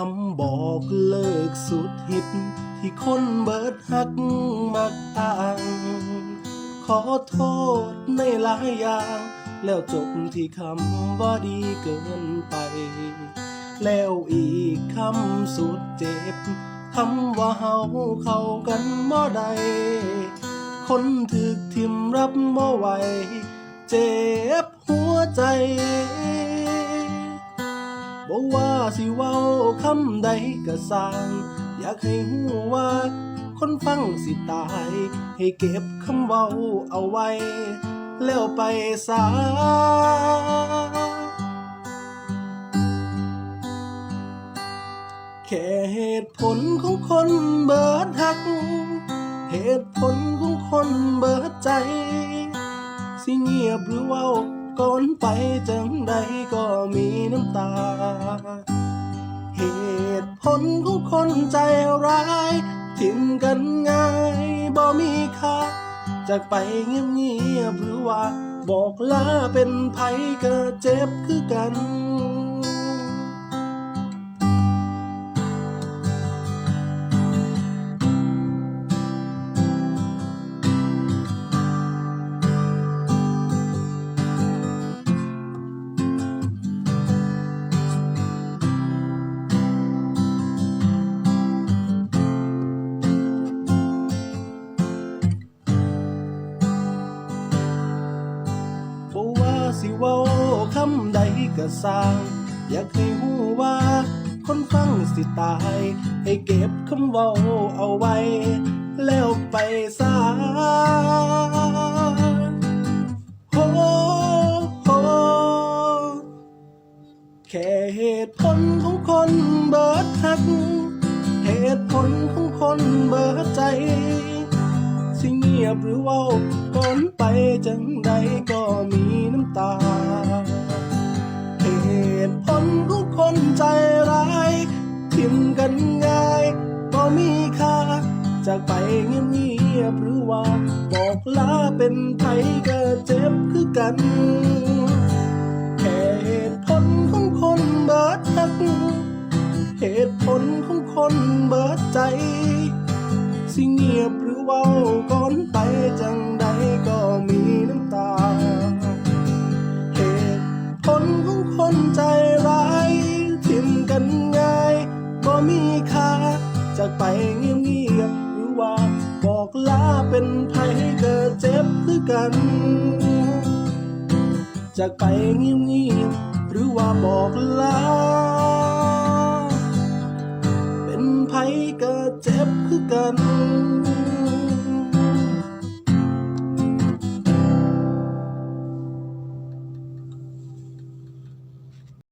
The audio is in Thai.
คำบอกเลิกสุดฮิตที่คนเบิดหักมักอ้าง ขอโทษในหลายอย่าง แล้วจบที่คำว่าดีเกินไป แล้วอีกคำสุดเจ็บคำว่าเฮาเข้ากันบ่ได้คนถึกทิมรับบ่ไหว เจ็บหัวใจ บอกว่าสิเว้าคำใดก็สร้าง อยากให้หูว่า คนฟังสิตาย ให้เก็บคำเว้าเอาไว้ แล้วไปสาแค่เหตุผลของคนเบิดหัก เหตุผลของคนเบิดใจ สิเงียบหรือเว่า ก่อนไปจังใดก็มีน้ำตา เหตุผลของคนใจร้าย ทิมกันง่ายบ่มีค่าจากไปเงียบเงียบหรือว่า บอกลาเป็นไผก็เจ็บคือกัน สิเว้าคำใดก็สร้าง อยากให้หูว่า คนฟังสิตาย ให้เก็บคำเว้าเอาไว้ แล้วไปซาโฮโฮแค่เหตุผลของคนเบิดหัก เหตุผลของคนเบิดใจ สิเงียบหรือเว่า ก่อนไปจังใดก็มีน้ำตา เหตุผลของคนใจร้ายทิมกันง่ายก็มีค่าจากไปเงียบเงียบๆหรือว่า บอกลาเป็นไผก็เจ็บคือกัน แค่เหตุผลของคนเบิดหัก เหตุผลของคนเบิดใจ เว้าก่อนไปจังใดก็มีน้ำตา เหตุผลของคนใจร้ายทิมกันง่ายบ่มีค่าจากไปเงียบเงียบหรือว่า บอกลาเป็นไผก็เจ็บคือกันจากไปเงียบเงียบๆ